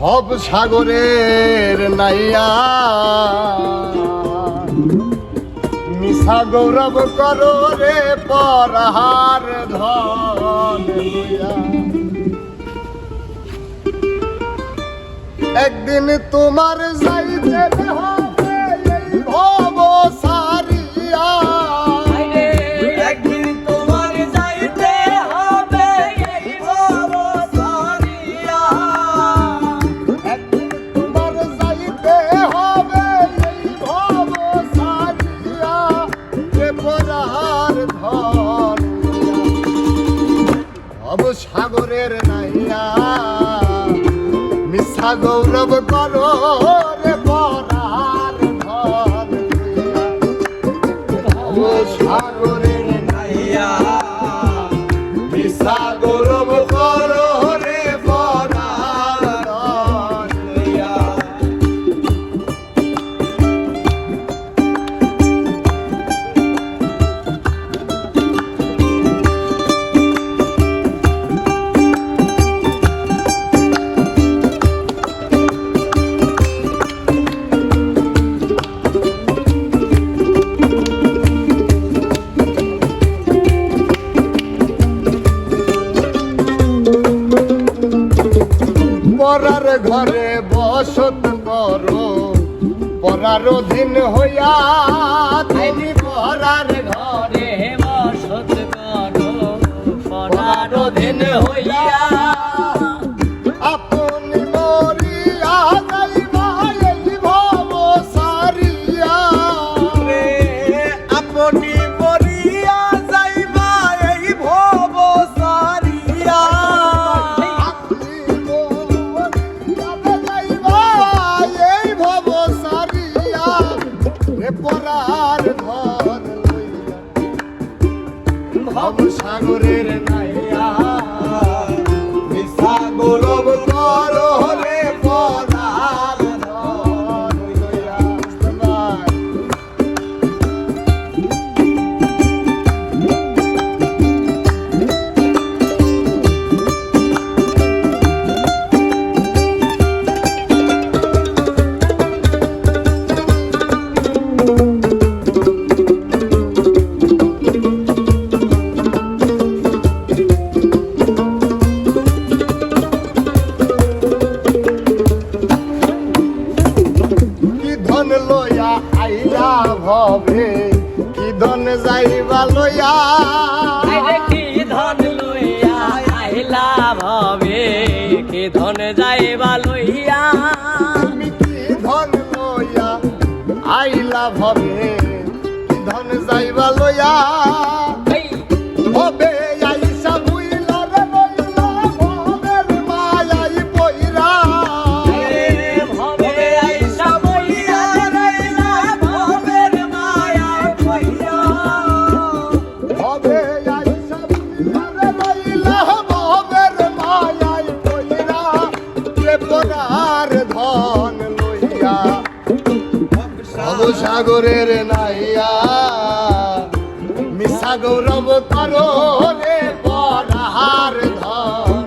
ভব সাগরের নাইয়া। মিশা গৌরব করো রে পরহার ধন একদিন তোমার যাইতে মিশা গৌরব করো রে পরার ভব সাগরের নাইয়া, মিশা গৌরব পরার ঘরে বসত করো। পরার অধীন হইয়া তুমি পরার ঘরে বসত করো, অধীন হইয়া রে লইয়া আইলা ভবে কি ধন যাইবা লয়া কি ধন লইয়া আইলা ভবে কি ধন যাইবা লইয়া? তুমি কি ধন লইয়া আইলা ভবে কি ধন যাইবা লইয়া? ভব সাগরের নাইয়া। মিশা গৌরব করো রে পরার ধন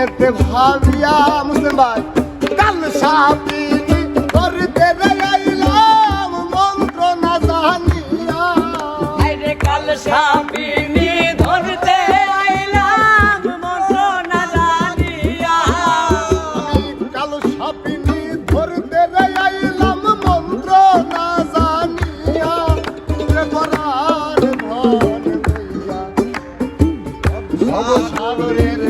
মনেতে ভাবিয়া মুসলমান কাল সাপিনি করতে রাইলাম মন্ত্র না জানিয়া। আইরে কাল সাপিনি ধরতে আইলাম মন্ত্র না জানিয়া। কাল সাপিনি ধরতে রাইলাম মন্ত্র না জানিয়া। তুলে পরার ভন ভইয়া ভব সাগরের